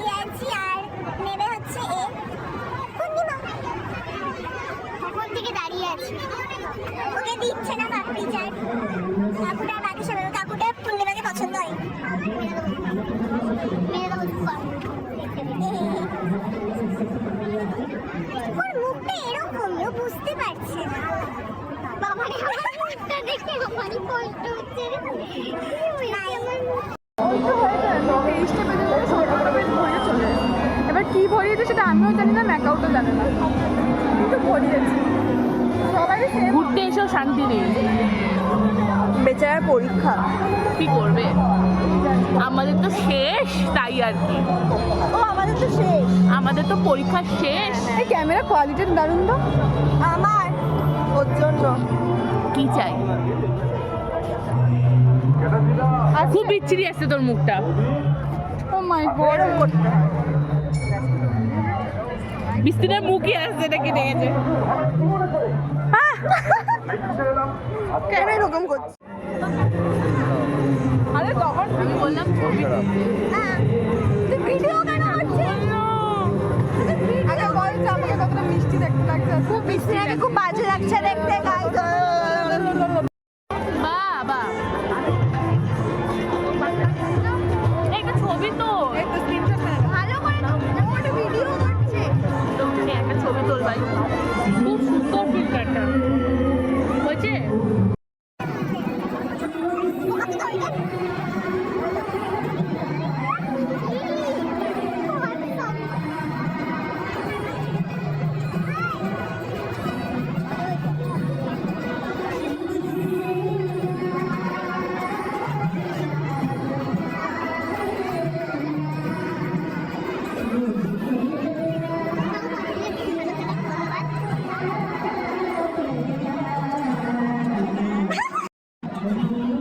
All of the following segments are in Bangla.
পেঁয়াজি আর নেবে হচ্ছে এ থেকে দাঁড়িয়ে আছে। ওকে দিচ্ছে না পাপড়ি চাট কাকুটা বাকি সবাই, কাকুটা পছন্দ হয় ওর মুখটা বুঝতে পারছে না। বাবারে দেখে কষ্ট হচ্ছে কি ভরিয়েছে সেটা আমিও জানি না ম্যাকাউটও জানে না। কিন্তু ভরিয়েছে। সবাই ঘুরতে এসেও শান্তি নেই। বেচারার পরীক্ষা। কি করবে? আমাদের তো শেষ তাই আর কি। ও আমাদের তো শেষ। আমাদের তো পরীক্ষা শেষ। এই ক্যামেরা কোয়ালিটি দারুণ তো। আমার। ওর জন্য। কি চাই? খুব বিচ্ছিরি আসছে তোর মুখটা। মাই গড করতে হয় বিস্তিনের মুখই আসছে এটা কেটে গেছে কেন এরকম করছে? আরে তখন আমি বললাম ছবি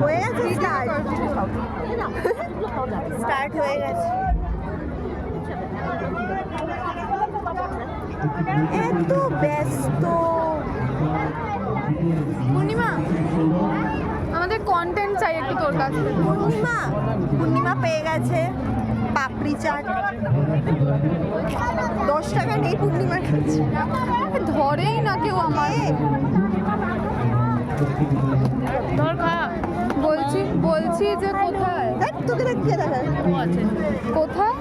হয় গেছে স্টার্ট স্টার্ট হয়ে গেছে। এত ব্যস্ত। পূর্ণিমা আমাদের কন্টেন্ট চাই একটু তোর কাছে। পূর্ণিমা পূর্ণিমা পেয়ে গেছে পাপড়ি চাট। দশ টাকা নেই পূর্ণিমার কাছে। ধরেই না কেউ আমার। বলছি বলছি যে কোথায়? তোকে দেখিয়ে? দেখা কোথায়?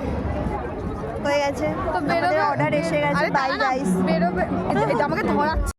হয়ে গেছে। তো বেরোবে? অর্ডার এসে গেছে বাই গাইস বেরোবে। এটা আমাকে ধরাচ্ছে।